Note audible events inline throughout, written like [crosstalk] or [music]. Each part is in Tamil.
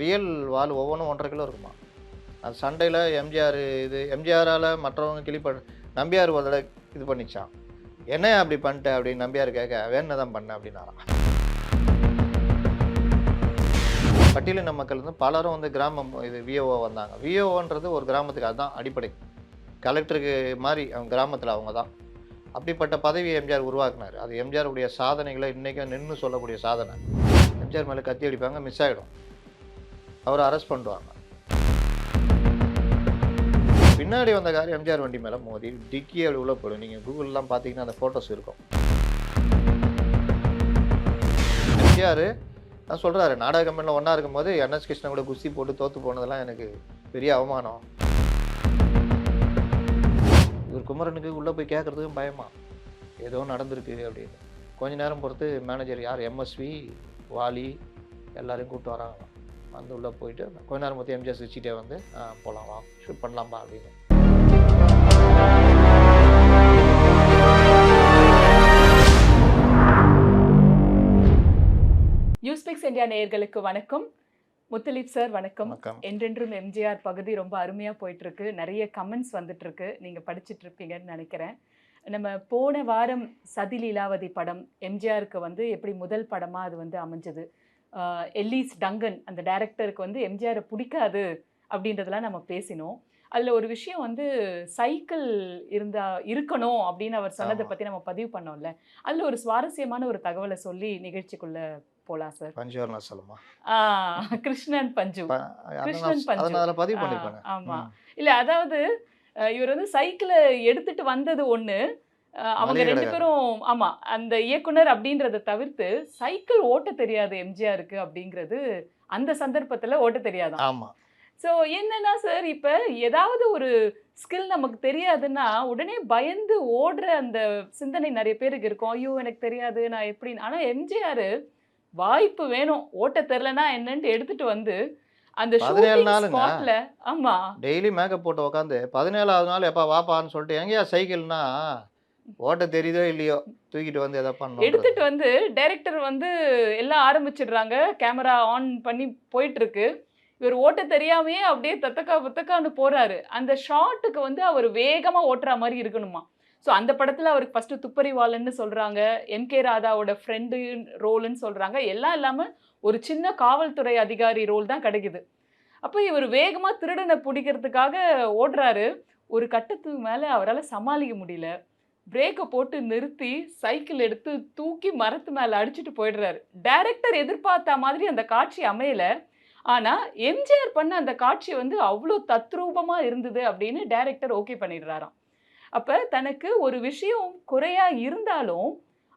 ரியல் வால் ஒவ்வொன்றும் ஒன்றரை கிலோ இருக்குமா? அது சண்டையில் எம்ஜிஆர் இது எம்ஜிஆரால் மற்றவங்க கிளிப்ப நம்பியார் ஒரு தடவை இது பண்ணிச்சான். என்ன அப்படி பண்ணிட்டேன் அப்படின்னு நம்பியார் கேட்க வேணும் தான் பண்ண அப்படின்னாராம். பட்டியலின மக்கள் வந்து பலரும் வந்து கிராமம் இது விஓஓ வந்தாங்க. விஓஓன்றது ஒரு கிராமத்துக்கு அதுதான் அடிப்படை. கலெக்டருக்கு மாதிரி அவங்க கிராமத்தில் அவங்க தான். அப்படிப்பட்ட பதவியை எம்ஜிஆர் உருவாக்குனார். அது எம்ஜிஆர் உடைய சாதனைகளை இன்றைக்கும் நின்று சொல்லக்கூடிய சாதனை. எம்ஜிஆர் மேலே கத்தி அடிப்பாங்க மிஸ் ஆகிடும் அவரை அரெஸ்ட் பண்ணுவாங்க பின்னாடி வந்த கார் எம்ஜிஆர் வண்டி மேலே மோதி டிக்கி அப்படி உள்ள போயிடும் நீங்கள் கூகுள்லாம் பார்த்தீங்கன்னா அந்த ஃபோட்டோஸ் இருக்கும். எம்ஜிஆர் நான் சொல்கிறாரு நாடக கம்பெனியில் ஒன்றா இருக்கும்போது என்எஸ் கிருஷ்ணன் கூட குஸ்தி போட்டு தோற்று போனதெல்லாம் எனக்கு பெரிய அவமானம். இவர் குமரனுக்கு உள்ளே போய் கேட்குறதுக்கும் பயமா? ஏதோ நடந்திருக்கு அப்படின்னு. கொஞ்ச நேரம் பொறுத்து மேனேஜர் யார்? எம்எஸ்வி வாலி எல்லாரையும் கூப்பிட்டு வராங்க வந்து உள்ளே போயிட்டு கொஞ்ச நேரம் பொறுத்து எம்ஜிஆர் சிரிச்சிட்டே வந்து போகலாம் வா ஷூட் பண்ணலாம்பா அப்படின்னு. நியூஸ்பிக்ஸ் இந்தியா நேயர்களுக்கு வணக்கம். முத்தலீப் சார் வணக்கம். என்றென்றும் எம்ஜிஆர் பகுதி ரொம்ப அருமையாக போயிட்டு இருக்கு நிறைய கமெண்ட்ஸ் வந்துட்டு இருக்கு நீங்க படிச்சிட்டு இருப்பீங்கன்னு நினைக்கிறேன். நம்ம போன வாரம் சதி லீலாவதி படம் எம்ஜிஆருக்கு வந்து எப்படி முதல் படமா அது வந்து அமைஞ்சது? எல்லிஸ் டங்கன் அந்த டைரக்டருக்கு வந்து எம்ஜிஆரை பிடிக்காது அப்படின்றதெல்லாம் நம்ம பேசினோம். அதில் ஒரு விஷயம் வந்து சைக்கிள் இருந்தா இருக்கணும் அப்படின்னு அவர் சொன்னதை. பற்றி நம்ம பதிவு பண்ணோம்ல. அதில் ஒரு சுவாரஸ்யமான ஒரு தகவலை சொல்லி நிகழ்ச்சிக்குள்ள போலாம் சார். பஞ்சவர்ண சொல்லுமா கிருஷ்ணன் பஞ்சு. கிருஷ்ணன் பஞ்சு. பதிவு பண்ணிருப்பாங்க. ஆமா. ம். இல்ல அதாவது இவர் வந்து சைக்கிளை எடுத்துட்டு வந்தது ஒண்ணு. அஹ், அவங்க ரெண்டு. பேரும் ஆமா அந்த இயக்குனர் அப்படின்றத தவிர்த்து சைக்கிள் ஓட்ட தெரியாது எம்ஜிஆருக்கு அப்படிங்கிறது அந்த சந்தர்ப்பத்துல ஓட்ட தெரியாதான். ஆமா. ஸோ என்னன்னா சார் இப்ப ஏதாவது ஒரு ஸ்கில் நமக்கு தெரியாதுன்னா உடனே பயந்து ஓடுற அந்த சிந்தனை நிறைய பேருக்கு இருக்கும். ஐயோ எனக்கு தெரியாது நான் எப்படி ஆனா எம்ஜிஆர் வாய்ப்பு வேணும். ஓட்ட தெரிலனா என்னன்ட்டு எடுத்துட்டு வந்து அந்த 17 ஷூட்டிங் நாளுங்க. ஆமா. டெய்லி மேக்கப் போட்டு உட்காந்து பதினேழாவது நாள் எப்பா வாப்பான்னு சொல்லிட்டு எங்கேயா சைக்கிள்னா ஓட்ட தெரியுதோ இல்லையோ? தூக்கிட்டு வந்து எதை பண்ணணும். எடுத்துட்டு வந்து டைரக்டர் வந்து எல்லாம் ஆரம்பிச்சிடுறாங்க. கேமரா ஆன் பண்ணி போயிட்டு இருக்கு இவர் ஓட்ட தெரியாமையே அப்படியே தத்தக்கா புத்தக்கான்னு போறாரு. அந்த ஷாட்டுக்கு வந்து அவர் வேகமா ஓட்டுற மாதிரி இருக்கணுமா? ஸோ அந்த படத்துல அவருக்கு ஃபர்ஸ்ட் துப்பறிவாளன்னு சொல்றாங்க. எம் கே ராதாவோட ஃப்ரெண்டு ரோல்னு சொல்றாங்க. எல்லாம் இல்லாமல் ஒரு சின்ன காவல்துறை அதிகாரி ரோல் தான் கிடைக்குது. அப்போ இவர் வேகமாக திருடனை பிடிக்கிறதுக்காக ஓடுறாரு. ஒரு கட்டத்துக்கு மேலே அவரால் சமாளிக்க முடியல. பிரேக்கை போட்டு நிறுத்தி சைக்கிள் எடுத்து தூக்கி மரத்து மேலே அடிச்சுட்டு போயிடுறாரு. டைரக்டர் எதிர்பார்த்த மாதிரி அந்த காட்சி அமையல. ஆனா எம்ஜிஆர் பண்ண அந்த காட்சி வந்து அவ்வளோ தத்ரூபமா இருந்தது அப்படின்னு டைரக்டர் ஓகே பண்ணிடுறாராம். அப்ப தனக்கு ஒரு விஷயம் குறையா இருந்தாலும்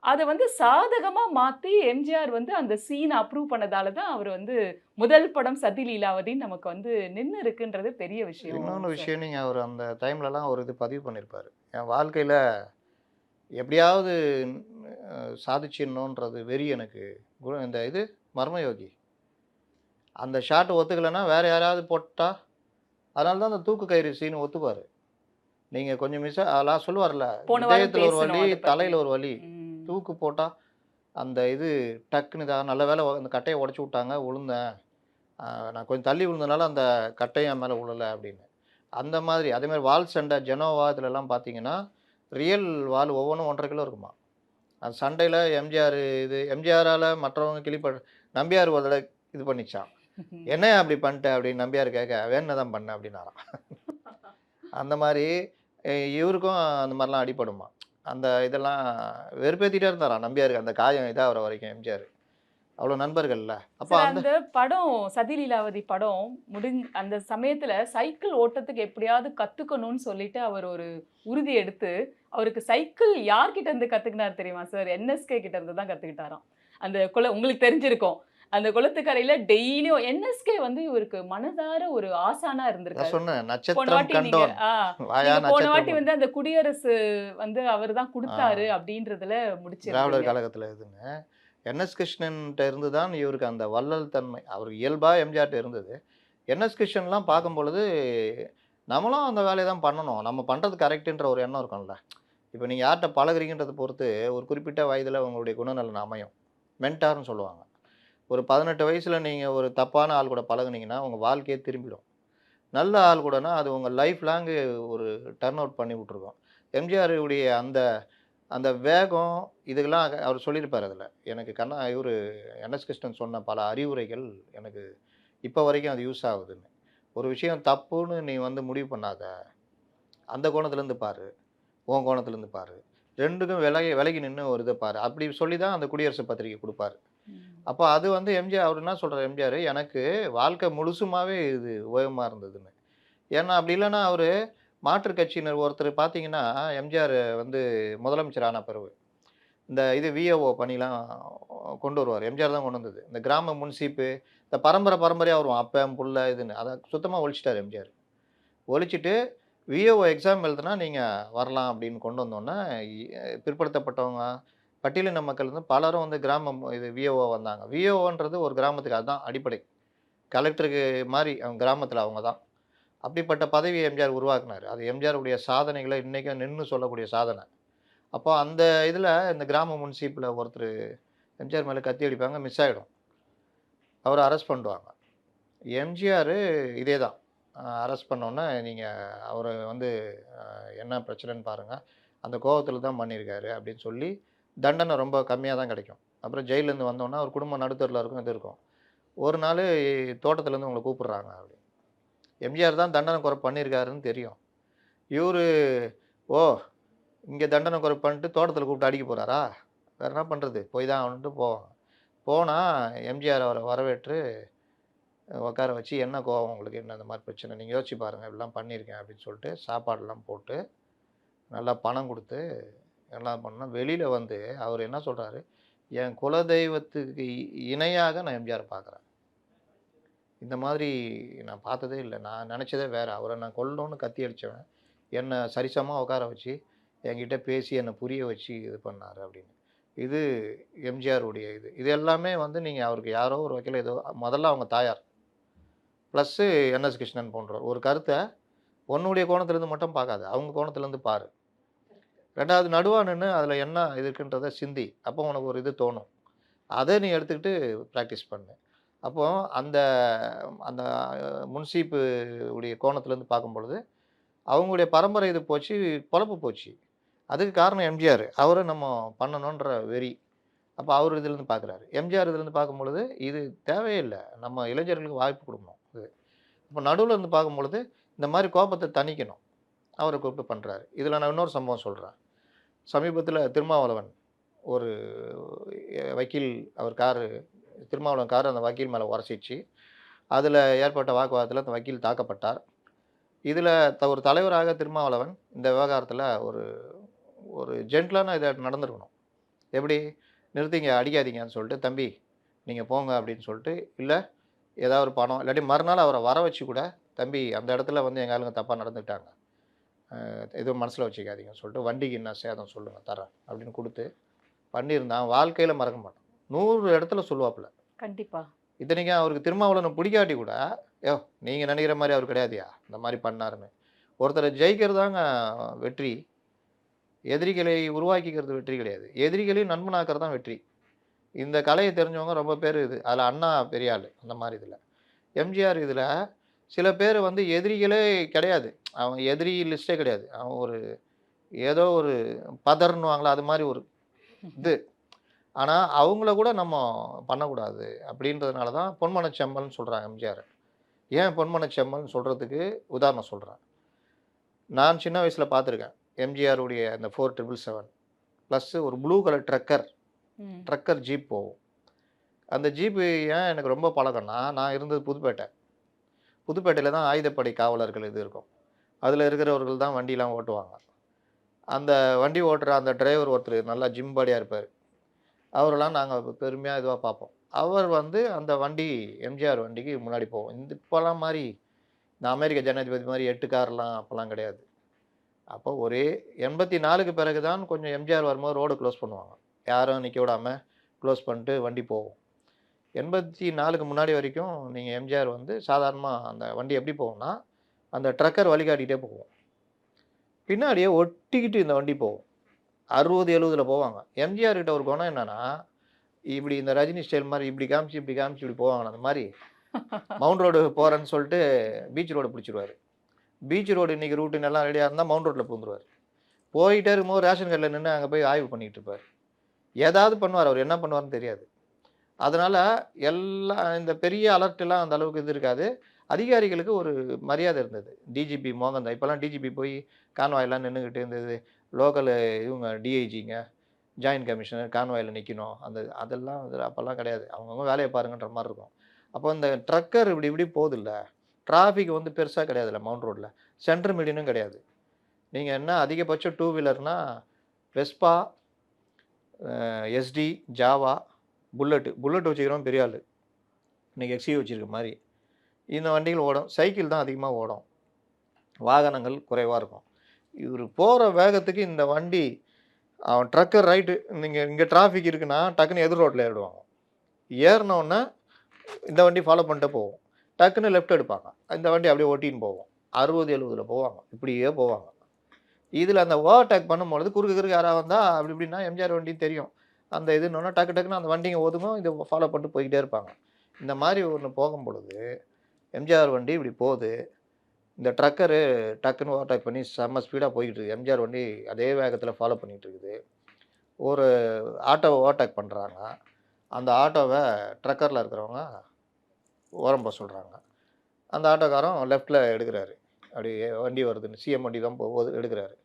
அதை வந்து சாதகமா மாத்தி எம்ஜிஆர் வந்து அந்த சீனை அப்ரூவ் பண்ணதால தான் அவர் வந்து முதல் படம் சதி லீலாவதின்னு நமக்கு வந்து நின்று இருக்குன்றது பெரிய விஷயம். இன்னொன்று. விஷயம் நீங்கள் அவர் அந்த டைம்லலாம் ஒரு இது பதிவு பண்ணியிருப்பார் என் வாழ்க்கையில் எப்படியாவது சாதிச்சிடணுன்றது வெறி எனக்கு. குரு இந்த இது மர்மயோகி. அந்த ஷாட் ஒத்துக்கலைன்னா வேற யாராவது போட்டா அதனால தான் அந்த தூக்கு கயிறு சீன் ஒத்துப்பார். நீங்கள் கொஞ்சம் மிஸ் அதெல்லாம் சொல்லுவார்ல இதயத்தில் ஒரு வலி. தலையில் ஒரு வலி. தூக்கு போட்டால் அந்த இது டக்குன்னு இதாக நல்ல வேலை அந்த கட்டையை உடச்சி விட்டாங்க விழுந்தேன் நான் கொஞ்சம் தள்ளி விழுந்தனால அந்த கட்டையை மேலே விழலை அப்படின்னு. அந்த மாதிரி அதே மாதிரி வால் சண்டை ஜெனோவா இதுலலாம் பார்த்தீங்கன்னா ரியல் வால் ஒவ்வொன்றும் ஒன்றரை கிலோ இருக்குமா? அந்த சண்டையில் எம்ஜிஆர் இது எம்ஜிஆரால் மற்றவங்க கிளிப்ப நம்பியார் ஒரு தடவை இது பண்ணிச்சான் என்ன அப்படி பண்ணிட்ட? அப்படின்னு நம்பியார் கேட்க வேணும் தான் பண்ண? அப்படின்னாராம் அந்த மாதிரி இவருக்கும் அந்த மாதிரிலாம் அடிப்படுமா அந்த இதெல்லாம் வெறுப்பேற்றிட்டே இருந்தாராம் நம்பியாருக்கு அந்த காயம் இதாக வர வரைக்கும் எம்ஜிஆர்? அவ்வளோ நண்பர்கள்ல. அப்போ அந்த படம் சதி லீலாவதி படம் முடிஞ் அந்த சமயத்துல சைக்கிள் ஓட்டத்துக்கு எப்படியாவது கத்துக்கணும்னு சொல்லிட்டு அவர் ஒரு உறுதி எடுத்து அவருக்கு சைக்கிள் யார்கிட்ட இருந்து கத்துக்கினார் தெரியுமா சார் என்எஸ்கே கிட்ட இருந்து தான் கத்துக்கிட்டாராம். அந்த குல உங்களுக்கு தெரிஞ்சிருக்கும். அந்த குளத்துக்கரையில டெய்லியும் என்எஸ்கே வந்து இவருக்கு மனதார ஒரு ஆசானா சொன்னேன் போன வாட்டி நீங்க போன வாட்டி வந்து அந்த குடியரசு வந்து அவர் தான் கொடுத்தாரு அப்படின்றதுல திராவிடர் முடிச்சிருக்காங்க கழகத்தில் இதுன்னு என்எஸ் கிருஷ்ணன்ட்ட இருந்து தான் இவருக்கு அந்த வள்ளல் தன்மை அவருக்கு இயல்பாக எம்ஜிஆர்ட்ட இருந்தது. என்எஸ் கிருஷ்ணன்லாம் பார்க்கும் பொழுது நம்மளும் அந்த வேலையை தான் பண்ணணும். நம்ம பண்ணுறது கரெக்டுன்ற ஒரு எண்ணம் இருக்கும்ல. இப்போ நீங்கள் யார்கிட்ட பழகுறீங்கன்றதை பொறுத்து ஒரு குறிப்பிட்ட வயதில் உங்களுடைய குணநலன் அமையும். மென்டார்னு சொல்லுவாங்க. ஒரு பதினெட்டு வயசில் நீங்கள் ஒரு தப்பான ஆள் கூட பழகுனீங்கன்னா உங்கள் வாழ்க்கையே திரும்பிடும். நல்ல ஆள் கூடனா அது உங்கள் லைஃப் லாங்கு ஒரு டர்ன் அவுட் பண்ணி விட்ருக்கோம் எம்ஜிஆர் உடைய அந்த அந்த வேகம் இதுக்கெல்லாம் அவர் சொல்லியிருப்பார் அதில். எனக்கு கண்ணா இவர் என்எஸ் கிருஷ்ணன் சொன்ன பல அறிவுரைகள் எனக்கு இப்போ வரைக்கும் அது யூஸ் ஆகுதுன்னு. ஒரு விஷயம் தப்புன்னு நீ வந்து முடிவு பண்ணாத அந்த கோணத்துலேருந்து பாரு. உன் கோணத்துலேருந்து பாரு. ரெண்டுக்கும் விலகி விலகி நின்று ஒரு இதை பாரு. அப்படி சொல்லி தான் அந்த குடியரசு பத்திரிகை கொடுப்பாரு. அப்போ அது வந்து எம்ஜிஆர் அவர் என்ன சொல்கிறார் எம்ஜிஆர் எனக்கு வாழ்க்கை முழுசுமாவே இது உபயோகமாக இருந்ததுன்னு. ஏன்னா அப்படி இல்லைன்னா அவர் மாற்றுக் கட்சியினர் ஒருத்தர் பார்த்தீங்கன்னா எம்ஜிஆர் வந்து முதலமைச்சர் ஆன பிறகு இந்த இது விஏஓ பணிலாம் கொண்டு வருவார். எம்ஜிஆர் தான் கொண்டு வந்தது. இந்த கிராம முன்சீப்பு இந்த பரம்பரை பரம்பரையாக வருவான். அப்பன் புள்ள இதுன்னு. அதை சுத்தமாக ஒழிச்சிட்டார் எம்ஜிஆர் ஒழிச்சிட்டு விஏஓ எக்ஸாம் எழுதுனா நீங்கள் வரலாம் அப்படின்னு கொண்டு வந்தோன்னே பிற்படுத்தப்பட்டவங்க பட்டியலின மக்கள் வந்து பலரும் வந்து கிராமம் இது விஏஓ வந்தாங்க. விஏஓன்றது ஒரு கிராமத்துக்கு அதுதான் அடிப்படை. கலெக்டருக்கு மாதிரி அவங்க கிராமத்தில் அவங்க தான். அப்படிப்பட்ட பதவியை எம்ஜிஆர் உருவாக்குனார். அது எம்ஜிஆருடைய சாதனைகளை இன்றைக்கும் நின்று சொல்லக்கூடிய சாதனை. அப்போ அந்த இதில் இந்த கிராம முன்சீப்பில் ஒருத்தர் எம்ஜிஆர் மேலே கத்தி அடிப்பாங்க மிஸ் ஆகிடும் அவரை அரெஸ்ட் பண்ணுவாங்க. எம்ஜிஆர் இதே தான். அரெஸ்ட் பண்ணோன்னே நீங்கள் அவரை வந்து என்ன பிரச்சனைன்னு பாருங்கள் அந்த கோவத்தில் தான் பண்ணியிருக்காரு அப்படின்னு சொல்லி தண்டனை ரொம்ப கம்மியாக தான் கிடைக்கும். அப்புறம் ஜெயிலேருந்து வந்தோன்னா அவர் குடும்பம் நடுத்தரில் இருக்கும் இது இருக்கும். ஒரு நாள் தோட்டத்துலேருந்து உங்களை கூப்பிட்றாங்க அப்படி எம்ஜிஆர் தான் தண்டனை குறை பண்ணியிருக்காருன்னு தெரியும். இவர் ஓ இங்கே தண்டனை குறை பண்ணிட்டு தோட்டத்தில் கூப்பிட்டு அடிக்க போகிறாரா வேறு என்ன பண்ணுறது போய் தான் அவனுட்டு போவாங்க போனால் எம்ஜிஆர் அவரை வரவேற்று உட்கார வச்சு என்ன கோவம் உங்களுக்கு? என்ன இந்த மாதிரி பிரச்சனை? நீங்கள் யோசிச்சு பாருங்கள் இப்படிலாம் பண்ணியிருக்கேன் அப்படின்னு சொல்லிட்டு சாப்பாடெல்லாம் போட்டு நல்லா பணம் கொடுத்து எல்லாம் பண்ணால் வெளியில் வந்து அவர் என்ன சொல்கிறாரு என் குலதெய்வத்துக்கு இ- இணையாக நான் எம்ஜிஆர் பார்க்குறேன். இந்த மாதிரி நான் பார்த்ததே இல்லை. நான் நினச்சதே வேறு. அவரை நான் கொல்லணும்னு கத்தி அடித்தவன் என்னை சரிசமாக உட்கார வச்சு என்கிட்ட பேசி என்னை புரிய வச்சு இது பண்ணார் அப்படின்னு. இது எம்ஜிஆருடைய இது. இது எல்லாமே வந்து நீங்கள் அவருக்கு யாரோ ஒரு வைக்கல ஏதோ முதல்ல அவங்க தாயார். ப்ளஸ்ஸு என்எஸ் கிருஷ்ணன் போன்றவர் ஒரு கருத்தை உன்னுடைய கோணத்துலேருந்து மட்டும் பார்க்காது அவங்க கோணத்துலேருந்து பாரு. ரெண்டாவது நடுவா நின்று அதில் என்ன இது இருக்குன்றதை சிந்தி. அப்போ உனக்கு ஒரு இது தோணும். அதை நீ எடுத்துக்கிட்டு ப்ராக்டிஸ் பண்ணு. அப்போ அந்த அந்த முன்சீப்பு உடைய கோணத்துலேருந்து பார்க்கும் பொழுது அவங்களுடைய பரம்பரை இது போச்சு பொழப்பு போச்சு. அதுக்கு காரணம் எம்ஜிஆர் அவரை நம்ம பண்ணணுன்ற வெறி. அப்போ அவர் இதுலேருந்து பார்க்குறாரு. எம்ஜிஆர் இதுலேருந்து பார்க்கும் பொழுது இது தேவையில்லை. நம்ம இளைஞர்களுக்கு வாய்ப்பு கொடுக்கணும். இப்போ நடுவில் இருந்து பார்க்கும்பொழுது இந்த மாதிரி கோபத்தை தணிக்கணும். அவரை கூப்பிட்டு பண்ணுறாரு இதில் நான் இன்னொரு சம்பவம் சொல்கிறேன் சமீபத்தில் திருமாவளவன் ஒரு வக்கீல் அவர் காரு திருமாவளவன் கார் அந்த வக்கீல் மேலே உரசிச்சு அதில் ஏற்பட்ட வாக்குவாதத்தில் அந்த வக்கீல் தாக்கப்பட்டார். இதில் த ஒரு தலைவராக திருமாவளவன் இந்த விவகாரத்தில் ஒரு ஒரு ஜென்டலான இதை நடந்திருக்கணும். எப்படி? நிறுத்திங்க அடிக்காதீங்கன்னு சொல்லிட்டு தம்பி நீங்கள் போங்க அப்படின்னு சொல்லிட்டு இல்லை ஏதாவது ஒரு பணம் இல்லாட்டி மறுநாள் அவரை வர வச்சு கூட தம்பி அந்த இடத்துல வந்து எங்கள் ஆளுங்க தப்பாக நடந்துக்கிட்டாங்க. எதுவும் மனசில் வச்சுக்காதீங்கன்னு சொல்லிட்டு வண்டிக்கு என்ன சேதம் சொல்லுங்கள் தரேன் அப்படின்னு கொடுத்து பண்ணியிருந்தான் வாழ்க்கையில் மறக்க மாட்டான். நூறு இடத்துல சொல்லுவாப்புல. கண்டிப்பா. இத்தனைக்கும் அவருக்கு திருமாவளவனை பிடிக்காட்டி கூட யோ நீங்கள் நினைக்கிற மாதிரி அவர் கிடையாதுயா இந்த மாதிரி பண்ணாருன்னு. ஒருத்தரை ஜெயிக்கிறதாங்க வெற்றி. எதிரிகளை உருவாக்கிக்கிறது வெற்றி கிடையாது. எதிரிகளையும் நண்பனாக்கிறது தான் வெற்றி. இந்த கலையை தெரிஞ்சவங்க ரொம்ப பேர் இது. அதில் அண்ணா பெரிய ஆள் அந்த மாதிரி இதில். எம்ஜிஆர் இதில் சில பேர் வந்து எதிரிகளே கிடையாது. அவங்க எதிரி லிஸ்ட்டே கிடையாது. அவன் ஒரு ஏதோ ஒரு பதர்னுவாங்களா அது மாதிரி ஒரு இது. ஆனால் அவங்கள கூட நம்ம பண்ணக்கூடாது அப்படின்றதுனால தான் பொன்மன செம்மல்னு சொல்கிறாங்க எம்ஜிஆர். ஏன் பொன்மன செம்மல்னு சொல்கிறதுக்கு உதாரணம் சொல்கிறேன் நான் சின்ன வயசில் பார்த்துருக்கேன். எம்ஜிஆருடைய அந்த ஃபோர் ட்ரிபிள் செவன் ப்ளஸ்ஸு ஒரு blue colour trekker trekker jeep போகும். அந்த ஜீப்பு ஏன் எனக்கு ரொம்ப பழக்கம்னா நான் இருந்தது புதுப்பேட்டை. புதுப்பேட்டையில் தான் ஆயுதப்படை காவலர்கள் இது இருக்கும். அதில் இருக்கிறவர்கள் தான் வண்டிலாம் ஓட்டுவாங்க. அந்த வண்டி ஓட்டுற அந்த டிரைவர் ஒருத்தர் நல்லா ஜிம் பாடியாக இருப்பார். அவரெல்லாம் நாங்கள் பெருமையாக இதுவாக பார்ப்போம். அவர் வந்து அந்த வண்டி எம்ஜிஆர் வண்டிக்கு முன்னாடி போவோம் இந்த இப்போலாம் மாதிரி இந்த அமெரிக்க ஜனாதிபதி மாதிரி எட்டு கார்லாம் அப்போல்லாம் கிடையாது. அப்போ ஒரே எண்பத்தி நாலுக்கு பிறகு தான் கொஞ்சம் எம்ஜிஆர் வரும்போது ரோடு க்ளோஸ் பண்ணுவாங்க. யாரும் நிற்க விடாமல் க்ளோஸ் பண்ணிட்டு வண்டி போகும். எண்பத்தி நாலுக்கு முன்னாடி வரைக்கும் நீங்கள் எம்ஜிஆர் வந்து சாதாரணமாக அந்த வண்டி எப்படி போகும்னா அந்த ட்ரக்கர் வழிகாட்டிகிட்டே போகும். பின்னாடியே ஒட்டிக்கிட்டு இந்த வண்டி போகும். அறுபது எழுபதுல போவாங்க. எம்ஜிஆர் கிட்ட ஒரு குணம் என்னன்னா இப்படி இந்த ரஜினி ஸ்டைல் மாதிரி இப்படி காமிச்சு இப்படி காமிச்சு இப்படி போவாங்க அந்த மாதிரி [laughs] மவுண்ட் ரோடு போகிறேன்னு சொல்லிட்டு பீச் ரோடு பிடிச்சிருவாரு. பீச் ரோடு இன்னைக்கு ரூட்டு எல்லாம் ரெடியாக இருந்தால் மவுண்ட் ரோட்டில் பூந்துருவார் போயிட்டே இருக்கும்போது ரேஷன் கடையில் நின்று அங்கே போய் ஆய்வு பண்ணிட்டு இருப்பார். ஏதாவது பண்ணுவார். அவர் என்ன பண்ணுவார்னு தெரியாது. அதனால் எல்லா இந்த பெரிய அலர்ட்டெல்லாம் எல்லாம் அந்த அளவுக்கு இது இருக்காது. அதிகாரிகளுக்கு ஒரு மரியாதை இருந்தது. டிஜிபி மோகன் தான் இப்போல்லாம் டிஜிபி போய் கான்வாயெல்லாம் நின்றுக்கிட்டு இருந்தது. லோக்கல் இவங்க டிஐஜிங்க ஜாயின்ட் கமிஷனர் கான்வாயில் நிற்கணும் அந்த அதெல்லாம் வந்து அப்போல்லாம் கிடையாது. அவங்கவுங்க வேலையை பாருங்கன்ற மாதிரி இருக்கும். அப்போ இந்த ட்ரக்கர் இப்படி இப்படி போகுதில்ல. டிராஃபிக் வந்து பெருசாக கிடையாதுல்ல மவுண்ட் ரோட்டில் சென்ட்ரு மீடியனும் கிடையாது. நீங்கள் என்ன அதிகபட்சம் two வீலர்னால் Vespa Yezdi Jawa bullet bullet வச்சுக்கிறோம் பெரிய ஆள். இன்றைக்கி எக்ஸி வச்சுருக்க மாதிரி. இந்த வண்டிகள் ஓடும். சைக்கிள் தான் அதிகமாக ஓடும். வாகனங்கள் குறைவாக இருக்கும். இவர் போகிற வேகத்துக்கு இந்த வண்டி அவன் ட்ரக்கர் ரைட்டு நீங்கள் இங்கே டிராஃபிக் இருக்குன்னா டக்குன்னு எதிர் ரோட்டில் ஏறிடுவாங்க. ஏறினோடனே இந்த வண்டி ஃபாலோ பண்ணிட்டு போவோம் டக்குன்னு லெஃப்ட் எடுப்பாங்க. இந்த வண்டி அப்படியே ஓட்டின்னு போவோம் அறுபது எழுபதில் போவாங்க. இப்படியே போவாங்க. இதில் அந்த ஓவர்டேக் பண்ணும்பொழுது குறுக்கு குறுக்கு யாராக வந்தால் அப்படி இப்படின்னா எம்ஜிஆர் வண்டி தெரியும். அந்த இதுன்னு டக்கு டக்குன்னு அந்த வண்டிங்க ஒதுங்கும் இதை ஃபாலோ பண்ணிட்டு போய்கிட்டே இருப்பாங்க. இந்த மாதிரி ஒன்று போகும் பொழுது எம்ஜிஆர் வண்டி இப்படி போகுது. இந்த ட்ரக்கரு டக்குன்னு ஓவர்டேக் பண்ணி செம்ம ஸ்பீடாக போய்கிட்டு இருக்குது எம்ஜிஆர் வண்டி அதே வேகத்தில் ஃபாலோ பண்ணிகிட்டு இருக்குது. ஒரு ஆட்டோவை ஓவர்டேக் பண்ணுறாங்க அந்த ஆட்டோவை ட்ரக்கரில் இருக்கிறவங்க ஓரம் போக சொல்கிறாங்க அந்த ஆட்டோக்காரன் லெஃப்ட்டில் எடுக்கிறாரு. அப்படி வண்டி வருதுன்னு சிஎம் வண்டி தான் போகுது எடுக்கிறாரு.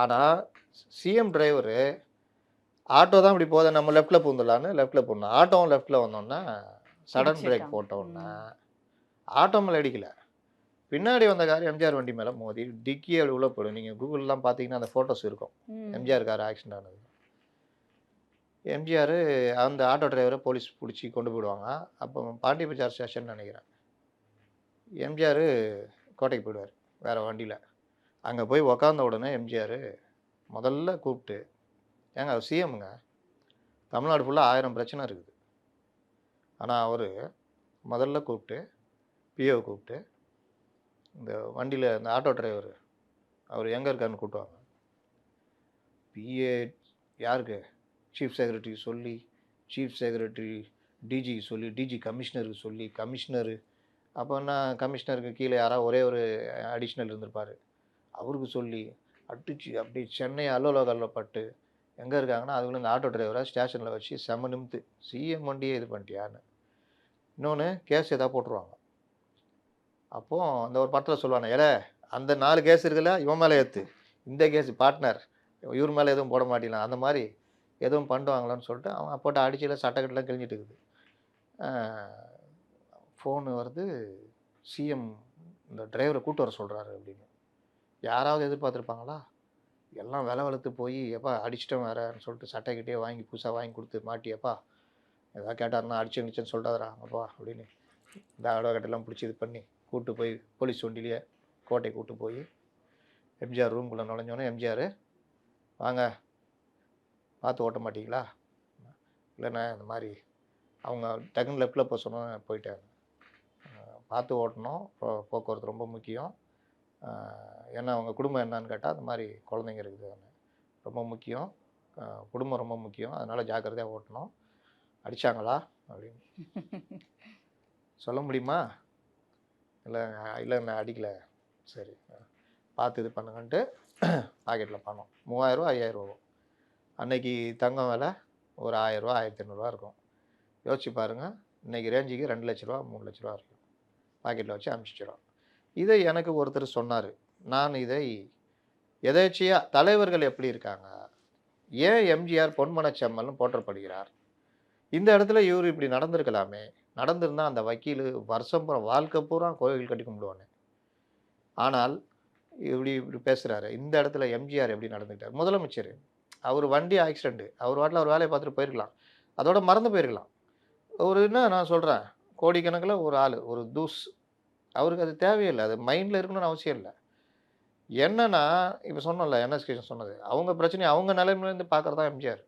ஆனால் சிஎம் டிரைவரு ஆட்டோ தான் இப்படி போகுது. நம்ம லெஃப்ட்டில் பூந்துடலான்னு லெஃப்ட்டில் போடணும் ஆட்டோவும் லெஃப்ட்டில் வந்தோன்னே சடன் பிரேக் இடிச்சிட்டான். போட்ட உடனே ஆட்டோ மேலே அடிக்கல. பின்னாடி வந்த கார் எம்ஜிஆர் வண்டி மேலே மோதி டிக்கி அப்படி உள்ள போடும் நீங்கள் கூகுள்லாம் பார்த்தீங்கன்னா அந்த ஃபோட்டோஸ் இருக்கும். எம்ஜிஆர் கார் ஆக்சிடென்ட் ஆனது. எம்ஜிஆர் அந்த ஆட்டோ டிரைவரை போலீஸ் பிடிச்சி கொண்டு போயிடுவாங்க. அப்போ பாண்டி பஜார் ஸ்டேஷன் நினைக்கிறேன். எம்ஜிஆர் கோட்டைக்கு போயிடுவார் வேறு வண்டியில். அங்கே போய் உக்காந்த உடனே எம்ஜிஆர் முதல்ல கூப்பிட்டு ஏங்க அவர் சிஎம்ங்க? தமிழ்நாடு ஃபுல்லாக ஆயிரம் பிரச்சனை இருக்குது. ஆனால் அவர் முதல்ல கூப்பிட்டு பிஓவை கூப்பிட்டு இந்த வண்டியில் இந்த ஆட்டோ டிரைவர் அவர் எங்கே இருக்காருன்னு கூப்பிட்டுவாங்க பிஏ யாருக்கு? சீஃப் செக்ரட்டரி சொல்லி சீஃப் செக்ரட்டரி டிஜி சொல்லி டிஜி கமிஷனருக்கு சொல்லி கமிஷனரு அப்போ என்ன கமிஷனருக்கு கீழே யாராவது ஒரே ஒரு அடிஷ்னல் இருந்திருப்பார். அவருக்கு சொல்லி அடிச்சு அப்படி சென்னை அலுவலகத்தில் பட்டு எங்கே இருக்காங்கன்னா அதுக்குள்ள இந்த ஆட்டோ டிரைவரை ஸ்டேஷனில் வச்சு செம நிமித்து சிஎம் வண்டியே இது பண்ணிட்டியான்னு. இன்னொன்று கேஸ் எதாவது போட்டுருவாங்க. அப்போது அந்த ஒரு படத்தில் சொல்லுவாங்க ஏல அந்த நாலு கேஸ் இருக்குல்ல இவன் மேலே ஏற்று இந்த கேஸ் பார்ட்னர் இவர் மேலே எதுவும் போட மாட்டேலாம் அந்த மாதிரி எதுவும் பண்ணுவாங்களான்னு சொல்லிட்டு அவன் போட்டு அடிச்சில் சட்டக்கட்டெலாம் கிழிஞ்சிட்டு இருக்குது. ஃபோனு வருது சிஎம் இந்த டிரைவரை கூட்டு வர சொல்கிறாரு அப்படின்னு. யாராவது எதிர்பார்த்துருப்பாங்களா? எல்லாம் விலை வளர்த்து போய் எப்பா அடிச்சிட்டோம் வேறன்னு சொல்லிட்டு சட்டைக்கிட்டே வாங்கி புதுசாக வாங்கி கொடுத்து மாட்டியப்பா ஏதாவது கேட்டாருன்னா அடிச்சு அடிச்சேன்னு சொல்லிட்டாதரா அப்பா அப்படின்னு இந்த அடவக்கட்டெல்லாம் பிடிச்சி இது பண்ணி கூட்டு போய் போலீஸ் வண்டியிலேயே கோட்டை கூட்டு போய் எம்ஜிஆர் ரூம்குள்ளே நுழைஞ்சோன்னே எம்ஜிஆர் வாங்க பார்த்து ஓட்ட மாட்டீங்களா? இல்லைண்ணே இந்த மாதிரி அவங்க டக்குன்னு லெஃப்டில் போக சொன்னோன்னு போயிட்டாங்க. பார்த்து ஓட்டணும் போ- போக்குவரத்து ரொம்ப முக்கியம். ஏன்னா அவங்க குடும்பம் என்னன்னு கேட்டால் அந்த மாதிரி குழந்தைங்க இருக்குது ரொம்ப முக்கியம். குடும்பம் ரொம்ப முக்கியம். அதனால் ஜாக்கிரதையாக ஓட்டணும். அடித்தாங்களா அப்படின்னு. சொல்ல முடியுமா? இல்லை இல்லை நான் அடிக்கலை. சரி. பார்த்து இது பண்ணுங்கன்ட்டு பாக்கெட்டில் பணம். மூவாயிரரூவா ஐயாயிரரூவா அன்னைக்கு தங்கம் விலை ஒரு ஆயிரரூவா ஆயிரத்தி ஐநூறுரூவா இருக்கும். யோசிச்சு பாருங்கள் இன்றைக்கி ரேஞ்சுக்கு ரெண்டு லட்ச ரூபா மூணு லட்ச ரூபா இருக்கும் பாக்கெட்டில் வச்சு அனுப்பிச்சிடுறோம். இதை எனக்கு ஒருத்தர் சொன்னார். நான் இதை எதேச்சியாக தலைவர்கள் எப்படி இருக்காங்க? ஏன் எம்ஜிஆர் பொன்மனச்செம்மல்னு போற்றப்படுகிறார்? இந்த இடத்துல இவர் இப்படி நடந்திருக்கலாமே? நடந்திருந்தால் அந்த வக்கீல் வருஷம் பூரா வாழ்க்கை பூரா கோயில் கட்டி கும்பிடுவானே. ஆனால் இப்படி இப்படி பேசுகிறாரு இந்த இடத்துல எம்ஜிஆர் எப்படி நடந்துக்கிட்டார்? முதலமைச்சர். அவர் வண்டி ஆக்சிடென்ட். அவர் வாட்டில் அவர் வேலையை பார்த்துட்டு போயிருக்கலாம். அதோட மறந்து போயிருக்கலாம். ஒரு என்ன நான் சொல்கிறேன் கோடிக்கணக்கில் ஒரு ஆள் ஒரு தூஸ் அவருக்கு அது தேவையில்லை. அது மைண்டில் இருக்கணும்னு அவசியம் இல்லை. என்னன்னா இப்போ சொன்னோம்ல என்எஸ்கேஷன் சொன்னது. அவங்க பிரச்சனையை அவங்க நிலைமையிலேருந்து பார்க்குறதா எம்ஜிஆர்.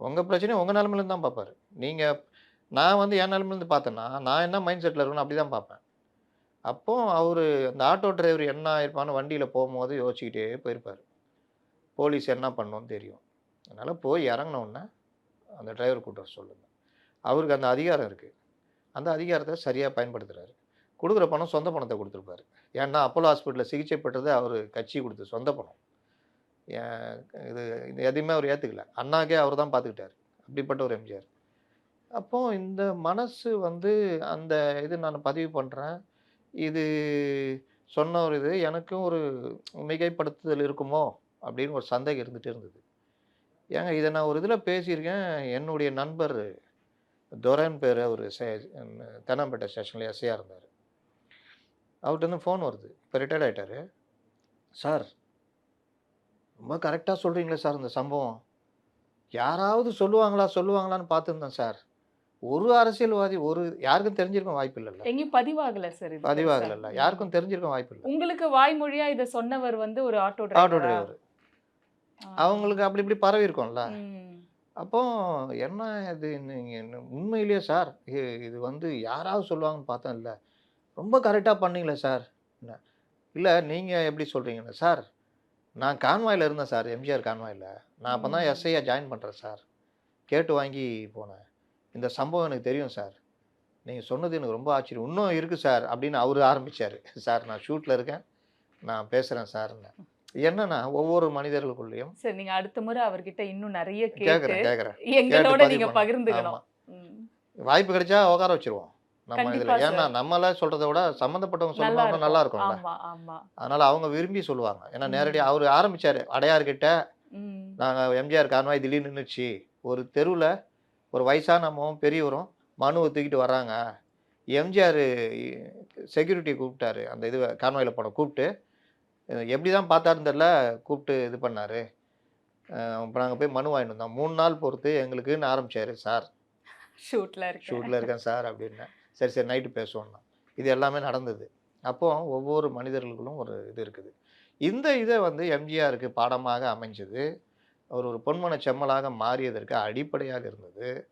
உங்கள் பிரச்சனையை உங்கள் நிலைமையிலேருந்து தான் பார்ப்பார் நீங்கள் நான் வந்து என் நிலைமையிலேருந்து பார்த்தேன்னா நான் என்ன மைண்ட் செட்டில் இருக்கணும் அப்படி தான் பார்ப்பேன் அப்போ அவர் அந்த ஆட்டோ டிரைவர் என்ன ஆயிருப்பான்னு வண்டியில் போகும்போது யோசிச்சுக்கிட்டே போயிருப்பார். போலீஸ் என்ன பண்ணணும்னு தெரியும். அதனால் போய் இறங்கின அந்த டிரைவர் கூட்ட சொல்லுங்க. அவருக்கு அந்த அதிகாரம் இருக்குது அந்த அதிகாரத்தை சரியாக பயன்படுத்துகிறாரு கொடுக்குற பணம் சொந்த பணத்தை கொடுத்துருப்பாரு. ஏன்னா அப்போலோ ஹாஸ்பிட்டலில் சிகிச்சை பெற்றது அவர் கட்சி கொடுத்து சொந்த பணம். ஏன் இது இது எதையுமே அவர் ஏற்றுக்கல அண்ணாக்கே அவர் தான் பார்த்துக்கிட்டாரு அப்படிப்பட்ட ஒரு எம்ஜிஆர். அப்போ இந்த மனசு வந்து அந்த இது நான் பதிவு பண்ணுறேன் இது சொன்ன ஒரு இது எனக்கும் ஒரு மிகைப்படுத்துதல் இருக்குமோ? அப்படின்னு ஒரு சந்தேகம் இருந்துகிட்டே இருந்தது. ஏங்க இதை நான் ஒரு இதில் பேசியிருக்கேன். என்னுடைய நண்பர் துரன் பேர் அவர் தென்னம்பேட்டை ஸ்டேஷனில் எஸ்ஐயாக இருந்தார். அவர்கிட்ட இருந்து ஃபோன் வருது. இப்போ ரிட்டையர்ட் ஆகிட்டாரு சார் ரொம்ப கரெக்டாக சொல்கிறீங்களே சார் இந்த சம்பவம். யாராவது சொல்லுவாங்களா சொல்லுவாங்களான்னு பார்த்துருந்தேன் சார் ஒரு அரசியல்வாதி ஒரு யாருக்கும் தெரிஞ்சிருக்க வாய்ப்பு இல்லைல்ல. எங்கேயும் பதிவாகல சார் இது பதிவாகல பெருசா. யாருக்கும் தெரிஞ்சிருக்க வாய்ப்பு இல்லை. உங்களுக்கு வாய்மொழியா இத சொன்னவர் வந்து ஒரு ஆட்டோ ஆட்டோ டிரைவர் அவங்களுக்கு அப்படி இப்படி பரவி இருக்கும்ல. அப்போ என்ன இது நீங்கள் உண்மையிலேயே சார் இது வந்து யாராவது சொல்லுவாங்கன்னு பார்த்தேன் இல்லை ரொம்ப கரெக்டாக பண்ணீங்களே சார் என்ன? இல்லை நீங்கள் எப்படி சொல்கிறீங்கன்னு சார் நான் கான்வாயில் இருந்தேன் சார் எம்ஜிஆர் கான்வாயில் நான் அப்போ தான். எஸ்ஐயாக ஜாயின் பண்ணுறேன் சார் கேட்டு வாங்கி போனேன். இந்த சம்பவம் எனக்கு தெரியும் சார் நீங்கள் சொன்னது எனக்கு ரொம்ப ஆச்சரியம். இன்னும் இருக்குது சார் அப்படின்னு அவர் ஆரம்பித்தார் சார் [laughs] நான் ஷூட்டில் இருக்கேன். நான் பேசுகிறேன் சார்ன்னு என்னன்னா ஒவ்வொரு மனிதர்களுக்குள்ளேயும் சரி நீங்க அடுத்த முறை அவர்கிட்ட இன்னும் நிறைய கேட்குறேன் கேட்குறேன் எங்களோட பதிவு நீங்க பண்ணணும். பகிர்ந்துக்கணும். வாய்ப்பு கிடைச்சா உட்கார வச்சிருவோம். நம்ம இதுல. ஏன்னா நம்மள சொல்றதை விட சம்மந்தப்பட்டவங்க சொல்லுவாங்க நல்லா இருக்கும்ல. ஆமா அதனால அவங்க விரும்பி சொல்லுவாங்க. ஏன்னா. நேரடியாக அவர் ஆரம்பிச்சாரு அடையார்கிட்ட ம். நாங்கள் எம்ஜிஆர் கான்வாய் திடீர்னு நின்றுச்சு ஒரு தெருவில் ஒரு வயசான அம்மாவும் பெரியவரும் மனுவை தூக்கிட்டு வர்றாங்க. எம்ஜிஆர் செக்யூரிட்டி கூப்பிட்டாரு. அந்த இது கான்வாயில் போன கூப்பிட்டு அஹ் எப்படி தான் பார்த்தாருன்னு தெரில கூப்பிட்டு இது பண்ணார். இப்போ நாங்கள் போய் மனு வாங்கிட்டு வந்தோம். மூணு நாள் பொறுத்து எங்களுக்குன்னு ஆரம்பிச்சாரு சார் ஷூட்ல இருக்கு ஷூட்டில் இருக்கேன் சார் அப்படின்னேன் சரி சரி நைட்டு பேசுவோம்னா. இது எல்லாமே நடந்தது. அப்போ ஒவ்வொரு மனிதர்களுக்கும் ஒரு இது இருக்குது. இந்த இதை வந்து எம்ஜிஆருக்கு பாடமாக அமைஞ்சது. அவர் ஒரு பொன்மன செம்மலாக மாறியதற்கு அடிப்படையாக இருந்தது.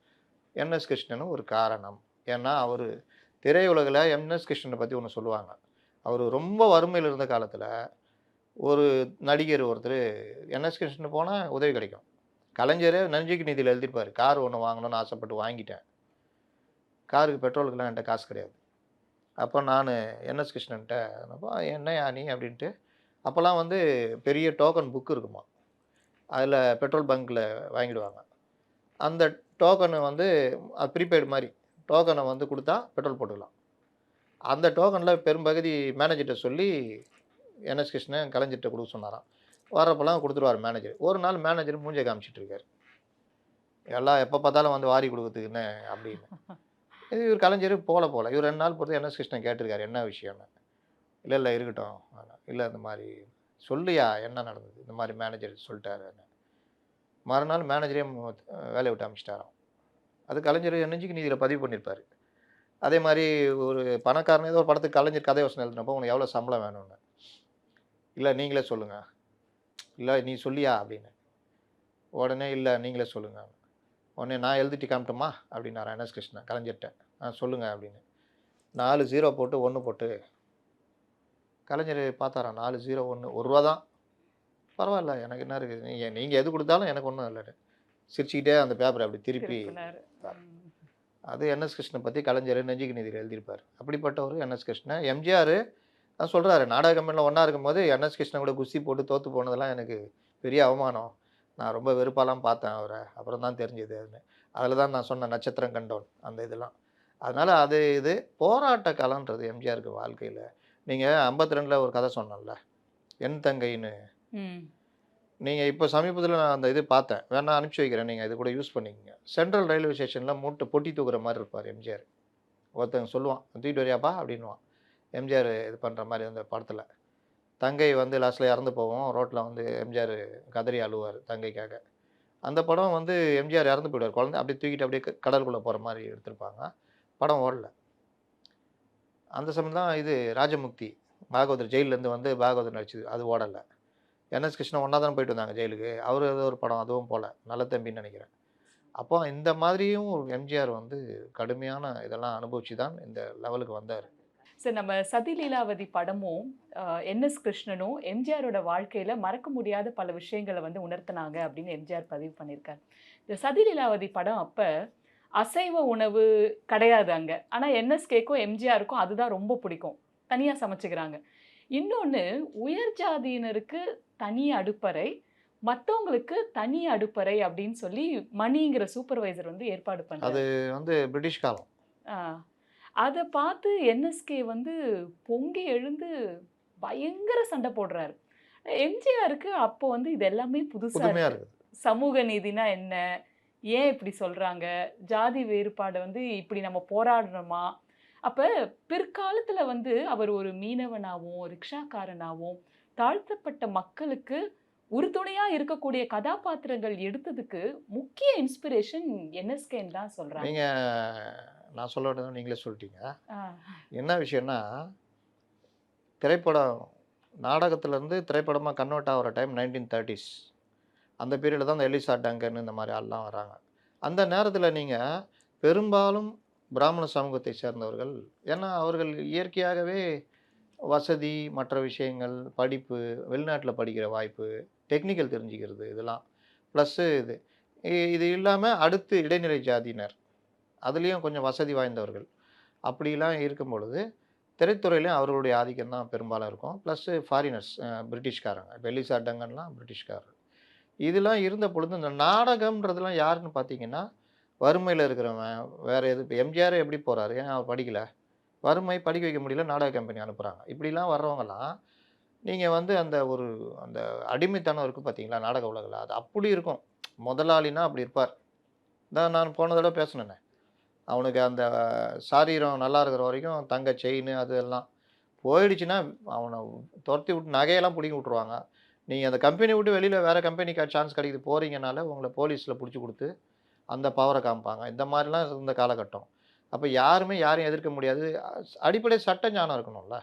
என்எஸ் கிருஷ்ணனும் ஒரு காரணம். ஏன்னா அவர் திரையுலகில் எம்எஸ் கிருஷ்ணனை பற்றி ஒன்று சொல்லுவாங்க. அவர் ரொம்ப வறுமையில் இருந்த காலத்தில் ஒரு நடிகர் ஒருத்தர் என்எஸ் கிருஷ்ணன் போனால் உதவி கிடைக்கும். கலைஞரே நஞ்சிக்கு நிதியில் எழுதியிருப்பார். கார் ஒன்று வாங்கணும்னு ஆசைப்பட்டு வாங்கிட்டேன். காருக்கு பெட்ரோலுக்குலாம் என்கிட்ட காசு கிடையாது. அப்போ நான் என்எஸ் கிருஷ்ணன்ட்ட? அப்போ என்னையா நீ? அப்படின்ட்டு. அப்போல்லாம் வந்து பெரிய டோக்கன் புக்கு இருக்குமா அதில் பெட்ரோல் பங்க்கில் வாங்கிடுவாங்க. அந்த டோக்கனை வந்து அது ப்ரீபெய்டு மாதிரி டோக்கனை வந்து கொடுத்தா பெட்ரோல் போட்டுக்கலாம். அந்த டோக்கனில் பெரும்பகுதி மேனேஜர்கிட்ட சொல்லி என்எஸ் கிருஷ்ணன்? கலைஞர்கிட்ட கொடுக்க சொன்னாராம். வர்றப்பெல்லாம் கொடுத்துருவார் மேனேஜர் ஒரு நாள் மேனேஜர் மூஞ்சை காமிச்சிட்ருக்காரு எல்லாம் எப்போ பார்த்தாலும் வந்து வாரி கொடுக்குறதுக்குன்னு அப்படின்னு. இது இவர் கலைஞர் போல போல. இவர் ரெண்டு நாள் பொறுத்து என்ன கிருஷ்ணன் கேட்டிருக்காரு என்ன விஷயம்னு. இல்லை இல்லை இருக்கட்டும். இல்லை இந்த மாதிரி சொல்லியா என்ன நடந்தது? இந்த மாதிரி மேனேஜர் சொல்லிட்டாருன்னு. மறுநாள் மேனேஜரே வேலையை விட்டு அமிச்சிட்டாராம். அது கலைஞர் நெஞ்சுக்கு நீதியில் பதிவு பண்ணியிருப்பார் அதே மாதிரி ஒரு பணக்காரன் ஏதோ ஒரு படத்துக்கு கலைஞர் கதை வசனம் எழுதினப்போ உனக்கு எவ்வளோ சம்பளம் வேணும்னு? இல்லை நீங்களே சொல்லுங்கள் இல்லை நீ சொல்லியா? அப்படின்னு. உடனே இல்லை நீங்களே சொல்லுங்கள் உடனே நான் எழுதிட்டு காமிட்டோமா? அப்படின்னாரா என்எஸ் கிருஷ்ணன் கலைஞர்கிட்ட. ஆ சொல்லுங்கள் அப்படின்னு. நாலு ஜீரோ போட்டு ஒன்று போட்டு. கலைஞர் பார்த்தாரா? நாலு ஜீரோ ஒன்று ஒரு ரூபா தான். பரவாயில்ல எனக்கு என்ன இருக்குது? நீங்கள் நீங்கள் எது கொடுத்தாலும் எனக்கு ஒன்றும் இல்லை சிரிச்சுக்கிட்டே அந்த பேப்பரை அப்படி திருப்பி. அது என்எஸ் கிருஷ்ணன் பற்றி கலைஞர் நெஞ்சுக்கு நீதியில் எழுதியிருப்பார். அப்படிப்பட்டவர் என்எஸ் கிருஷ்ணன். எம்ஜிஆர் சொல்கிறாரு நாடக கம்பெனியில் ஒன்றா இருக்கும்போது என்எஸ் கிருஷ்ணன் கூட குஸ்தி போட்டு தோற்று போனதெல்லாம் எனக்கு பெரிய அவமானம். நான் ரொம்ப வெறுப்பாலாம் பார்த்தேன் அவரை. அப்புறம் தான் தெரிஞ்சது அதுன்னு அதில் தான் நான் சொன்ன நட்சத்திரம் கண்டோன் அந்த இதெல்லாம். அதனால் அது இது போராட்ட காலன்றது எம்ஜிஆருக்கு வாழ்க்கையில். நீங்கள் ஐம்பத்தி ரெண்டில் ஒரு கதை சொன்னேன்ல என் தங்கைன்னு. நீங்கள் இப்போ சமீபத்தில் நான் அந்த இது பார்த்தேன். வேணா அனுப்பிச்சி வைக்கிறேன் நீங்கள் இது கூட யூஸ் பண்ணிக்கங்க. சென்ட்ரல் ரயில்வே ஸ்டேஷனில் மூட்டை பொட்டி தூக்குற மாதிரி இருப்பார் எம்ஜிஆர். ஒருத்தங்க சொல்லுவான் தூக்கிட்டு வரியாப்பா அப்படின்வான் எம்ஜிஆர் இது பண்ணுற மாதிரி அந்த படத்தில். தங்கை வந்து லாஸ்ட்டில் இறந்து போவோம். ரோட்டில் வந்து எம்ஜிஆர் கதறி அழுவார் தங்கைக்காக. அந்த படம் வந்து எம்ஜிஆர் இறந்து போயிடுவார். குழந்தை அப்படியே தூக்கிட்டு அப்படியே கடலுக்குள்ளே போகிற மாதிரி எடுத்திருப்பாங்க. படம் ஓடல. அந்த சமயம் தான் இது ராஜமுக்தி பாகவதர் ஜெயிலேருந்து வந்து பாகவதர் நடிச்சது. அது ஓடலை. என்எஸ் கிருஷ்ணன் ஒன்றா தான் போயிட்டு வந்தாங்க ஜெயிலுக்கு. அவர் ஏதோ ஒரு படம் அதுவும் போல். நல்ல தம்பின்னு நினைக்கிறேன். அப்போ இந்த மாதிரியும் எம்ஜிஆர் வந்து கடுமையான இதெல்லாம் அனுபவிச்சு தான் இந்த லெவலுக்கு வந்தார். சார் நம்ம சதி லீலாவதி படமும் என்எஸ் கிருஷ்ணனும் எம்ஜிஆரோட வாழ்க்கையில மறக்க முடியாத பல விஷயங்களை வந்து உணர்த்தினாங்க அப்படின்னு எம்ஜிஆர் பதிவு பண்ணியிருக்காரு. இந்த சதி லீலாவதி படம் அப்ப அசைவ உணவு கிடையாது அங்க. ஆனா என்எஸ்கேக்கும் எம்ஜிஆருக்கும் அதுதான் ரொம்ப பிடிக்கும். தனியா சமைச்சுக்கிறாங்க. இன்னொன்னு உயர் ஜாதியினருக்கு தனி அடுப்பறை மற்றவங்களுக்கு தனி அடுப்பறை அப்படின்னு சொல்லி மணிங்கிற சூப்பர்வைசர் வந்து ஏற்பாடு பண்ணாரு அது வந்து பிரிட்டிஷ் காலம். அதை பார்த்து என்எஸ்கே வந்து பொங்கி எழுந்து பயங்கர சண்டை போடுறாரு. எம்ஜிஆருக்கு அப்போ வந்து இது எல்லாமே புதுசா புதுமையா இருக்கு. இருக்குது. சமூக நீதினா என்ன? ஏன் இப்படி சொல்றாங்க? ஜாதி வேறுபாடு வந்து இப்படி நம்ம போராடணுமா அப்ப பிற்காலத்துல வந்து அவர் ஒரு மீனவனாகவும் ரிக்ஷாக்காரனாகவும் தாழ்த்தப்பட்ட மக்களுக்கு உறுதுணையா இருக்கக்கூடிய கதாபாத்திரங்கள் எடுத்ததுக்கு முக்கிய இன்ஸ்பிரேஷன் என்எஸ்கேன்னு தான் சொல்றாங்க. நீங்க நான் சொல்ல வேண்டியது நீங்களே சொல்லிட்டீங்க. என்ன விஷயம்னா திரைப்படம் நாடகத்துலேருந்து திரைப்படமாக கன்வெர்ட் ஆகிற டைம் நைன்டீன் தேர்ட்டிஸ் அந்த பீரியடில் தான் இந்த எலிசா டங்கன் இந்த மாதிரி ஆள்லாம் வராங்க. அந்த நேரத்தில் நீங்கள் பெரும்பாலும் பிராமண சமூகத்தை சேர்ந்தவர்கள் ஏன்னா அவர்கள் இயற்கையாகவே வசதி மற்ற விஷயங்கள் படிப்பு வெளிநாட்டில் படிக்கிற வாய்ப்பு டெக்னிக்கல் தெரிஞ்சுக்கிறது இதெல்லாம். ப்ளஸ்ஸு இது இது இல்லாமல் அடுத்து இடைநிலை ஜாதியினர். அதுலேயும் கொஞ்சம் வசதி வாய்ந்தவர்கள். அப்படிலாம் இருக்கும் பொழுது திரைத்துறையிலையும் அவர்களுடைய ஆதிக்கம் தான் பெரும்பாலும் இருக்கும். ப்ளஸ்ஸு ஃபாரினர்ஸ் பிரிட்டிஷ்காரங்க. இப்போ டங்கன்லாம் பிரிட்டிஷ்காரர் இதெல்லாம் இருந்த பொழுது இந்த நாடகம்ன்றதுலாம் யாருன்னு பார்த்தீங்கன்னா வறுமையில் இருக்கிறவன் வேறு எது இப்போ எம்ஜிஆர் எப்படி போகிறாரு ஏன் அவர் படிக்கலை? வறுமை படிக்க வைக்க முடியல நாடக கம்பெனி அனுப்புகிறாங்க இப்படிலாம் வர்றவங்கலாம் நீங்கள் வந்து அந்த ஒரு அந்த அடிமைத்தனம் இருக்குது பார்த்தீங்களா நாடக உலகில்? அது அப்படி இருக்கும். முதலாளினா அப்படி இருப்பார். தான் நான் போன தடவை பேசினேன்னே அவனுக்கு அந்த சாரீரம் நல்லா இருக்கிற வரைக்கும் தங்க செயின் அது எல்லாம். போயிடுச்சுன்னா அவனை துரத்தி விட்டு நகையெல்லாம் பிடிங்கி விட்ருவாங்க நீங்கள் அந்த கம்பெனி விட்டு வெளியில் வேறு கம்பெனிக்கு சான்ஸ் கிடைக்குது போகிறீங்கனால உங்களை போலீஸில் பிடிச்சி கொடுத்து அந்த பவரை காமிப்பாங்க. இந்த மாதிரிலாம் இருந்த காலகட்டம். அப்போ யாருமே யாரையும் எதிர்க்க முடியாது. அடிப்படை சட்ட ஞானம் இருக்கணும்ல.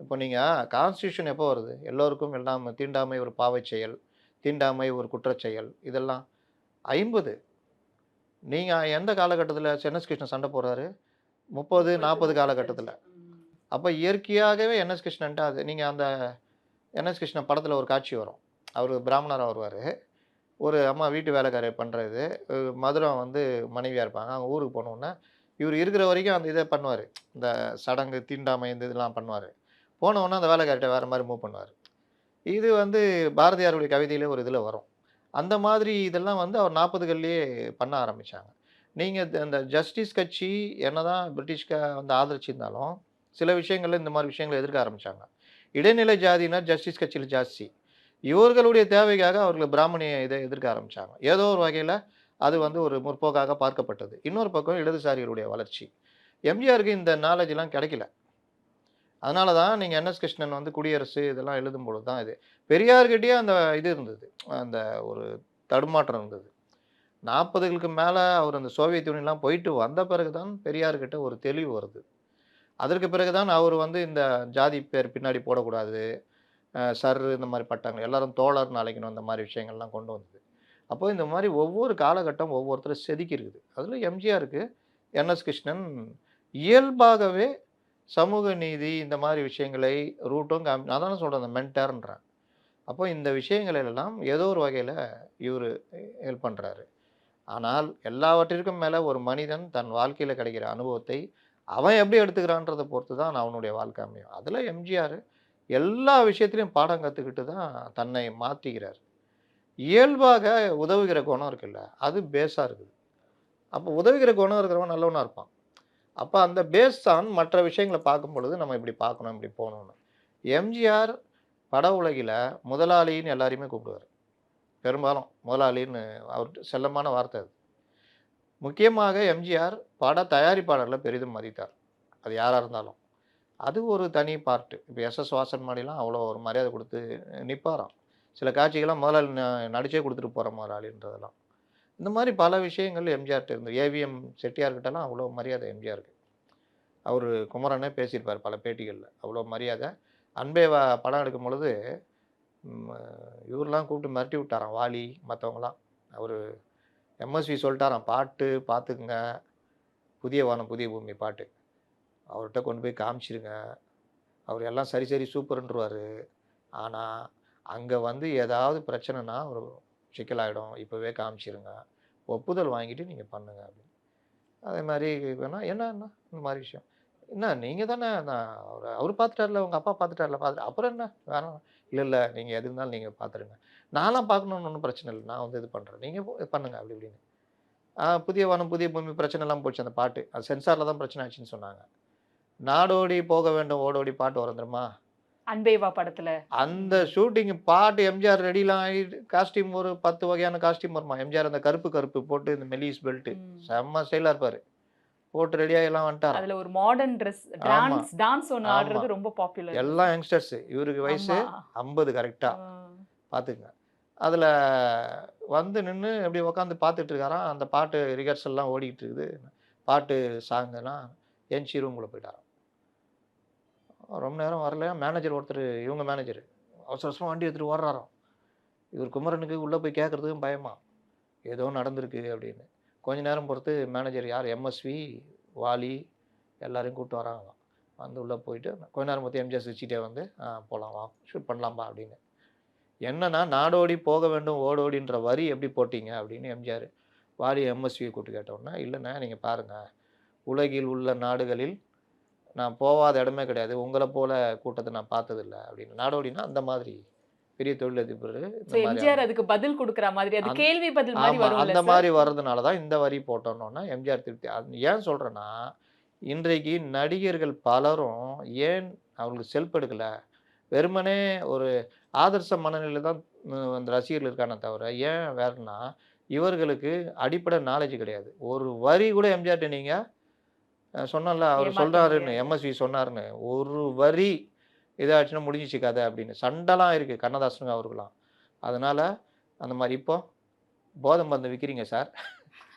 இப்போ நீங்கள் கான்ஸ்டியூஷன் எப்போ வருது? எல்லோருக்கும் எல்லாம் தீண்டாமை ஒரு பாவைச் செயல் தீண்டாமை ஒரு குற்றச்செயல் இதெல்லாம் ஐம்பது நீங்கள் எந்த காலகட்டத்தில் என்எஸ் கிருஷ்ணன் சண்டை போடுறாரு? முப்பது நாற்பது காலகட்டத்தில். அப்போ இயற்கையாகவே என்எஸ் கிருஷ்ணன்ட்டு அது நீங்கள் அந்த என்எஸ் கிருஷ்ணன் படத்தில் ஒரு காட்சி வரும். அவர் பிராமணராக வருவார். ஒரு அம்மா வீட்டு வேலைக்காரி பண்ணுறது மதுரம் வந்து மனைவியாக இருப்பாங்க. அவங்க ஊருக்கு போனோன்னே இவர் இருக்கிற வரைக்கும் அந்த இதை பண்ணுவார். இந்த சடங்கு தீண்டாமை இந்த இதெல்லாம் பண்ணுவார். போனவுடனே அந்த வேலைக்காரிட்ட வேறு மாதிரி மூவ் பண்ணுவார். இது வந்து பாரதியாருடைய கவிதையிலே ஒரு இதில் வரும். அந்த மாதிரி இதெல்லாம் வந்து அவர் நாற்பதுகள்லேயே பண்ண ஆரம்பித்தாங்க நீங்கள் இந்த ஜஸ்டிஸ் கட்சி என்னதான் பிரிட்டிஷ்க வந்து ஆதரிச்சிருந்தாலும் சில விஷயங்களில் இந்த மாதிரி விஷயங்களை எதிர்க்க ஆரம்பிச்சாங்க. இடைநிலை ஜாதியினர் ஜஸ்டிஸ் கட்சியில் ஜாஸ்தி. இவர்களுடைய தேவைக்காக அவர்கள் பிராமணிய இதை எதிர்க்க ஆரம்பிச்சாங்க. ஏதோ ஒரு வகையில் அது வந்து ஒரு முற்போக்காக பார்க்கப்பட்டது. இன்னொரு பக்கம் இடதுசாரிகளுடைய வளர்ச்சி. எம்ஜிஆருக்கு இந்த நாலேஜ்லாம் கிடைக்கல. அதனால தான் நீங்கள் என்எஸ் கிருஷ்ணன் வந்து குடியரசு இதெல்லாம் எழுதும் பொழுது தான் இது. பெரியார்கிட்டயே அந்த இது இருந்தது. அந்த ஒரு தடுமாற்றம் இருந்தது. நாற்பதுகளுக்கு மேலே அவர் அந்த சோவியத் யூனியன்லாம் போயிட்டு வந்த பிறகு தான் பெரியார்கிட்ட ஒரு தெளிவு வருது. அதற்கு பிறகு தான் அவர் வந்து இந்த ஜாதி பேர் பின்னாடி போடக்கூடாது சர் இந்த மாதிரி பட்டங்கள் எல்லாரும் தோழர்னு அழைக்கணும் இந்த மாதிரி விஷயங்கள்லாம் கொண்டு வந்தது. அப்போ இந்த மாதிரி ஒவ்வொரு காலகட்டம் ஒவ்வொருத்தரும் செதுக்கி இருக்குது அதில் எம்ஜிஆருக்கு என்எஸ் கிருஷ்ணன் இயல்பாகவே சமூக நீதி இந்த மாதிரி விஷயங்களை ரூட்டும் காமி நான் தானே சொல்கிறேன் அந்த மென்டர்ன்றேன் அப்போ இந்த விஷயங்களெல்லாம் ஏதோ ஒரு வகையில் இவர் ஹெல்ப் பண்ணுறாரு ஆனால் எல்லாவற்றிற்கும் மேலே ஒரு மனிதன் தன் வாழ்க்கையில் கிடைக்கிற அனுபவத்தை அவன் எப்படி எடுத்துக்கிறான்றதை பொறுத்து தான் அவனுடைய வாழ்க்கை அமையும். அதில் எம்ஜிஆர் எல்லா விஷயத்துலையும் பாடம் கற்றுக்கிட்டு தான் தன்னை மாற்றிக்கிறார் இயல்பாக உதவுகிற குணம் இருக்குல்ல அது பேஸாக இருக்குது. அப்போ உதவுகிற குணம் இருக்கிறவன் நல்லவனாக இருப்பான். அப்போ அந்த பேஸ் தான் மற்ற விஷயங்களை பார்க்கும் பொழுது நம்ம இப்படி பார்க்கணும் இப்படி போகணும்னு. எம்ஜிஆர் பட உலகில் முதலாளின்னு எல்லாரையுமே கூப்பிடுவார். பெரும்பாலும் முதலாளின்னு அவர் செல்லமான வார்த்தை அது. முக்கியமாக எம்ஜிஆர் பட தயாரிப்பாளர்களை பெரிதும் மதித்தார். அது யாராக இருந்தாலும். அது ஒரு தனி பார்ட்டு இப்போ எஸ்எஸ் வாசன் மாதிரிலாம் அவ்வளோ ஒரு மரியாதை கொடுத்து நிற்பாராம் சில காட்சிகள்லாம் முதலாளி நடிச்சே கொடுத்துட்டு போகிற முதலாளின்றதெல்லாம். இந்த மாதிரி பல விஷயங்கள் எம்ஜிஆர்கிட்ட இருந்து ஏவிஎம் செட்டியார்கிட்டலாம் அவ்வளோ மரியாதை எம்ஜிஆருக்கு. அவர் குமரனே பேசியிருப்பார் பல பேட்டிகளில். அவ்வளோ மரியாதை அன்பே வா படம் எடுக்கும் பொழுது இவரெலாம் கூப்பிட்டு மிரட்டி விட்டாராம் வாலி மற்றவங்களாம் அவர் எம்எஸ்வி சொல்லிட்டாராம் பாட்டு பார்த்துக்குங்க புதிய வானம் புதிய பூமி பாட்டு. அவர்கிட்ட கொண்டு போய் காமிச்சிருங்க. அவர் எல்லாம் சரி சரி சூப்பர்ன்றவார். ஆனால் அங்கே வந்து ஏதாவது பிரச்சனைனா ஒரு சிக்கலாகிடும் இப்போவே காமிச்சிருங்க. ஒப்புதல் வாங்கிட்டு நீங்கள் பண்ணுங்க அப்படின்னு. அதே மாதிரி வேணால் என்ன என்ன இந்த மாதிரி விஷயம். என்ன நீங்கள் தானே நான் அவர் அவர் பார்த்துட்டார்ல உங்கள் அப்பா பார்த்துட்டார்ல பார்த்துட்டு அப்புறம் என்ன? வேணாம். இல்லை இல்லை நீங்கள் எது இருந்தாலும் நீங்கள் பார்த்துருங்க நான்லாம் பார்க்கணுன்னு ஒன்றும் பிரச்சனை இல்லை. நான் வந்து இது பண்ணுறேன் நீங்கள் பண்ணுங்க அப்படி இப்படின்னு. புதிய வானம் புதிய பூமி பிரச்சனை எல்லாம் போச்சு அந்த பாட்டு. அது சென்சாரில் தான் பிரச்சனை ஆச்சுன்னு சொன்னாங்க. நாடோடி போக வேண்டும் ஓடோடி பாட்டு வரும் தெரியுமா அன்பேவா படத்துல. அந்த ஷூட்டிங் பாட்டு எம்ஜிஆர் ரெடிலாம் ஆகிட்டு காஸ்டியூம் ஒரு பத்து வகையான காஸ்டியூம் வருமா? எம்ஜிஆர் அந்த கருப்பு கருப்பு போட்டு இந்த மெலிஸ் பெல்ட் ம். செம்ம ஸ்டைலாக இருப்பார். போட்டு ரெடியாக எல்லாம் வந்துட்டார் அதுல ஒரு மாடர்ன் ட்ரெஸ் டான்ஸ் டான்ஸ் ஆமா. ஆடுறது ரொம்ப பாப்புலர் எல்லாம் யங்ஸ்டர்ஸ் இவருக்கு வயசு ஐம்பது கரெக்டாக பார்த்துக்குங்க அதில் வந்து நின்று எப்படி உட்காந்து பார்த்துட்டு இருக்காராம். அந்த பாட்டு ரிஹர்சல்லாம் ஓடிக்கிட்டு இருக்குது. பாட்டு சாங்குனா என்சி ரூம்குள்ளே போயிட்டாராம். ரொம்ப நேரம் வரலையா? மேனேஜர் ஒருத்தர் இவங்க மேனேஜர் அவசர அவசரமாக வண்டி எடுத்துகிட்டு ஓடுறாராம். இவர் குமரனுக்கு உள்ளே போய் கேட்குறதுக்கும் பயமா. ஏதோ நடந்திருக்கு அப்படின்னு. கொஞ்ச நேரம் பொறுத்து மேனேஜர் யார்? எம்எஸ்வி வாலி எல்லாரையும் கூப்பிட்டு வராங்க. வந்து உள்ளே போயிட்டு கொஞ்ச நேரம் பொறுத்து எம்ஜிஆர் சிரிச்சிட்டே வந்து போகலாம் வா ஷூட் பண்ணலாம்பா அப்படின்னு. என்னன்னா நாடோடி போக வேண்டும் ஓடோடின்ற வரி எப்படி போட்டீங்க? அப்படின்னு எம்ஜிஆர் வாலி எம்எஸ்வியை கூப்பிட்டு கேட்டோன்னா இல்லைண்ணா நீங்கள் பாருங்கள் உலகில் உள்ள நாடுகளில் நான் போகாத இடமே கிடையாது. உங்களை போல கூட்டத்தை நான் பார்த்ததில்ல அப்படின்னு. நாடோடினா அந்த மாதிரி. பெரிய தொழிலதிபர் எம்ஜிஆர் அதுக்கு பதில் கொடுக்கற மாதிரி அது கேள்வி பதில் மாதிரி அந்த? மாதிரி வர்றதுனால தான் இந்த வரி போட்டோன்னொன்னா எம்ஜிஆர் திருப்தி. அது ஏன் சொல்கிறேன்னா இன்றைக்கு நடிகர்கள் பலரும் ஏன் அவங்களுக்கு செல்ஃப் எடுக்கல? வெறுமனே ஒரு ஆதர்ச மனநிலையில் தான் அந்த ரசிகர்கள் இருக்கானே தவிர ஏன் வேறுனா இவர்களுக்கு அடிப்படை நாலேஜ் கிடையாது. ஒரு வரி கூட எம்ஜிஆர்ட்ட நீங்கள் சொன்னல அவர் முடியாது. எம்எஸ்வி சொன்னாருன்னு ஒரு வரி இதாச்சுன்னா முடிஞ்சிச்சு கதை அப்படின்னு. சண்டைலாம் இருக்குது கண்ணதாசனுங்க அவருக்கெல்லாம். அதனால் அந்த மாதிரி இப்போ போதை மருந்து விற்கிறீங்க சார்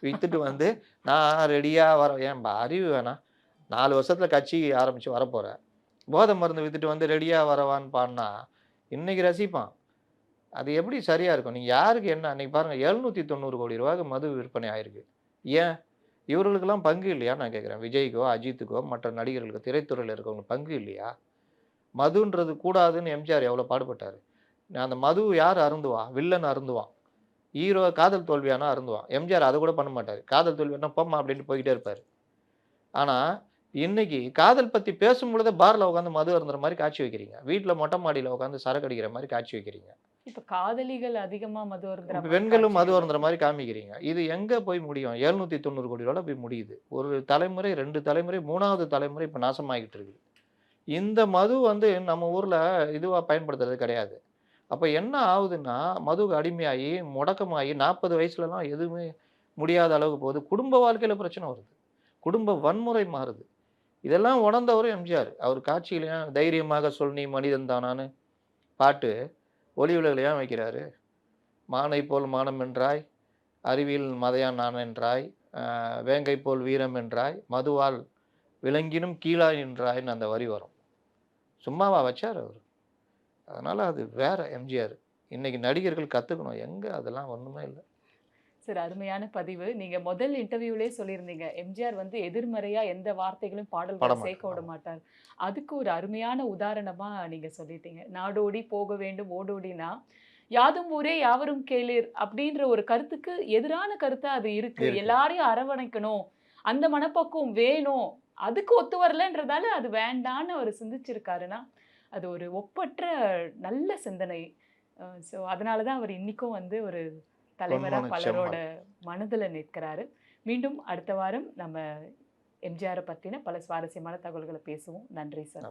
விற்றுட்டு வந்து நான் ரெடியாக வர ஏன் பா, அறிவு வேணாம். நாலு வருஷத்தில் கட்சி ஆரம்பித்து வரப்போகிறேன் போதை மருந்து விற்றுட்டு வந்து ரெடியாக வரவான்னு பான்னா இன்றைக்கி ரசிப்பான் அது எப்படி சரியாக இருக்கும்? நீங்கள் யாருக்கு என்ன அன்றைக்கி பாருங்கள் எழுநூற்றி தொண்ணூறு கோடி ரூபாய்க்கு மது விற்பனை ஆயிருக்கு. ஏன்? இவர்களுக்கெல்லாம் பங்கு இல்லையா நான் கேட்குறேன். விஜய்க்கோ அஜித்துக்கோ மற்ற நடிகர்களுக்கோ திரைத்துறையில் இருக்கவங்க பங்கு இல்லையா? மதுன்றது கூடாதுன்னு எம்ஜிஆர் எவ்வளோ பாடுபட்டார். அந்த மது யார் அருந்துவா? வில்லன் அருந்துவான். ஹீரோ காதல் தோல்வியானா அருந்துவான். எம்ஜிஆர் அதை கூட பண்ண மாட்டார். காதல் தோல்வியானா போம்மா அப்படின்ட்டு போய்கிட்டே இருப்பார். ஆனால் இன்னைக்கு காதல் பற்றி பேசும் பொழுதே பாரில் உட்காந்து மது அருந்துற மாதிரி காட்சி வைக்கிறீங்க. வீட்டில் மொட்டை மாடியில் உட்காந்து சரக்கு அடிக்கிற மாதிரி காட்சி வைக்கிறீங்க. இப்ப காதலிகள் அதிகமா மது அருந்துற பெண்களும் மது. அருந்துற மாதிரி காமிக்கிறீங்க. இது எங்க போய் முடியும்? எழுநூத்தி தொண்ணூறு கோடி ரூபாய் போய் முடியுது. ஒரு தலைமுறை ரெண்டு தலைமுறை மூணாவது தலைமுறை இப்ப நாசமாகிட்டு இருக்குது. இந்த மது வந்து நம்ம ஊரில் இதுவாக பயன்படுத்துறது கிடையாது. அப்போ என்ன ஆகுதுன்னா மதுவுக்கு அடிமையாகி முடக்கமாகி நாற்பது வயசுலலாம் எதுவுமே முடியாத அளவுக்கு போகுது. குடும்ப வாழ்க்கையில் பிரச்சனை வருது. குடும்ப வன்முறை மாறுது. இதெல்லாம் உணர்ந்தவர் எம்ஜிஆர். அவர் காட்சியிலையும் தைரியமாக சொல் நீ மனிதன் தானான்னு பாட்டு ஒளி விளக்குல ஏன் வைக்கிறாரு மானை போல் மானம் என்றாய் அறிவியல் மதையான் நான் என்றாய் வேங்கை போல் வீரம் என்றாய் மதுவால் விலங்கினும் கீழாய் நின்றாய்ன்னு அந்த வரி வரும். சும்மாவா வச்சார் அவர். அதனால் அது வேற எம்ஜிஆர். இன்னைக்கு நடிகர்கள் கற்றுக்கணும் எங்கே? அதெல்லாம் ஒன்றுமே இல்லை. சரி அருமையான பதிவு. நீங்க முதல் இன்டர்வியூலே சொல்லியிருந்தீங்க. எம்ஜிஆர் வந்து எதிர்மறையா எந்த வார்த்தைகளும் பாட பாடல்களை சேர்க்க விட. மாட்டார். அதுக்கு ஒரு அருமையான உதாரணமா நீங்க சொல்லிட்டீங்க. நாடோடி போக வேண்டும் ஓடோடினா யாதும் ஊரே யாவரும் கேளீர் அப்படின்ற ஒரு கருத்துக்கு எதிரான கருத்தா அது இருக்கு. இருக்கு. எல்லாரையும் அரவணைக்கணும். அந்த மனப்பக்குவம் வேணும். அதுக்கு ஒத்து வரலன்றதால அது வேண்டான்னு அவர் சிந்திச்சிருக்காருன்னா அது ஒரு ஒப்பற்ற நல்ல சிந்தனை. ஸோ அதனால தான் அவர் இன்னிக்கும் வந்து ஒரு தலைவரா பொன்மனச் பலரோட மனதுல நிற்கிறாரு. மீண்டும் அடுத்த வாரம் நம்ம எம்ஜிஆரை பத்தின பல சுவாரஸ்யமான தகவல்களை பேசுவோம். நன்றி சார்.